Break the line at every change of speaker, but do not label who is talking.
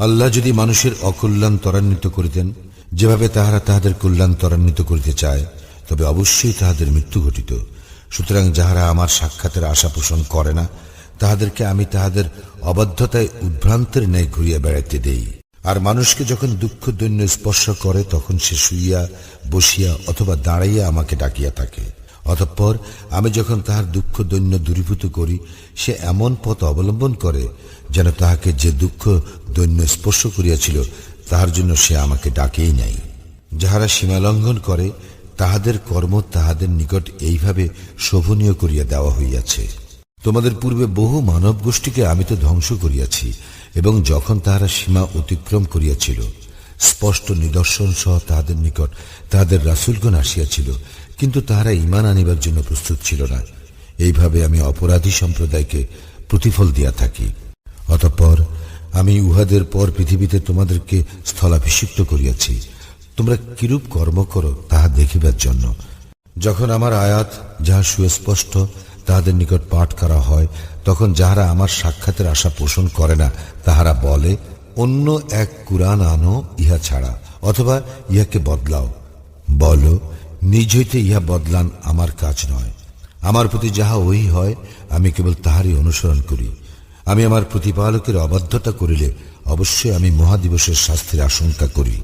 আল্লাহ যদি মানুষের অকল্যাণ ত্বরান্বিত করিতেন যেভাবে তাহারা তাহাদের কল্যাণ ত্বরান্বিত করিতে চায়, তবে অবশ্যই তাহাদের মৃত্যু ঘটিত। সুতরাং যাহারা আমার সাক্ষাতের আশা পোষণ করে না, তাহাদেরকে আমি তাহাদের অবাধ্যতায় উদ্ভ্রান্তের ন্যায় ঘুরিয়া বেড়াইতে দেই। আর মানুষকে যখন দুঃখ দৈন্য স্পর্শ করে, তখন সে শুইয়া, বসিয়া অথবা দাঁড়াইয়া আমাকে ডাকিয়া থাকে। অতঃপর আমি যখন তাহার দুঃখ দৈন্য দূরীভূত করি, সে এমন পথ অবলম্বন করে যেন তাহাকে যে দুঃখ দৈন্য স্পর্শ করিয়াছিল, তাহার জন্য সে আমাকে ডাকেই নাই। যাহারা সীমালঙ্ঘন করে, তাহাদের কর্ম তাহাদের নিকট এইভাবে শোভনীয় করিয়া দেওয়া হইয়াছে। তোমাদের পূর্বে বহু মানব গোষ্ঠীকে আমি তো ধ্বংস করিয়াছি, এবং যখন তাহারা সীমা অতিক্রম করিয়াছিল স্পষ্ট নিদর্শন সহ তাহাদের নিকট তাহাদের রাসুলগণ আসিয়াছিল, কিন্তু তাহারা ইমান আনিবার জন্য প্রস্তুত ছিল না। এইভাবে আমি অপরাধী সম্প্রদায়কে প্রতিফল দিয়া থাকি। অতঃপর আমি উহাদের পর পৃথিবীতে তোমাদেরকে স্থলাভিষিক্ত করিয়াছি। তোমরা কিরূপ কর্ম করো তাহা দেখিবার জন্য। যখন আমার আয়াত যাহা সুস্পষ্ট তাহাদের নিকট পাঠ করা হয়, তখন যাহারা আমার সাক্ষাতের আশা পোষণ করে না, তাহারা বলে অন্য এক কুরআন আনো ইহা ছাড়া, অথবা ইহাকে বদলাও। বল, নিজ হইতে ইহা বদলান আমার কাজ নয়। আমার প্রতি যাহা ওই হয়, আমি কেবল তাহারই অনুসরণ করি। আমি আমার প্রতিপালকের অবাধ্যতা করিলে অবশ্যই আমি মহাদিবসের শাস্তির আশঙ্কা করি।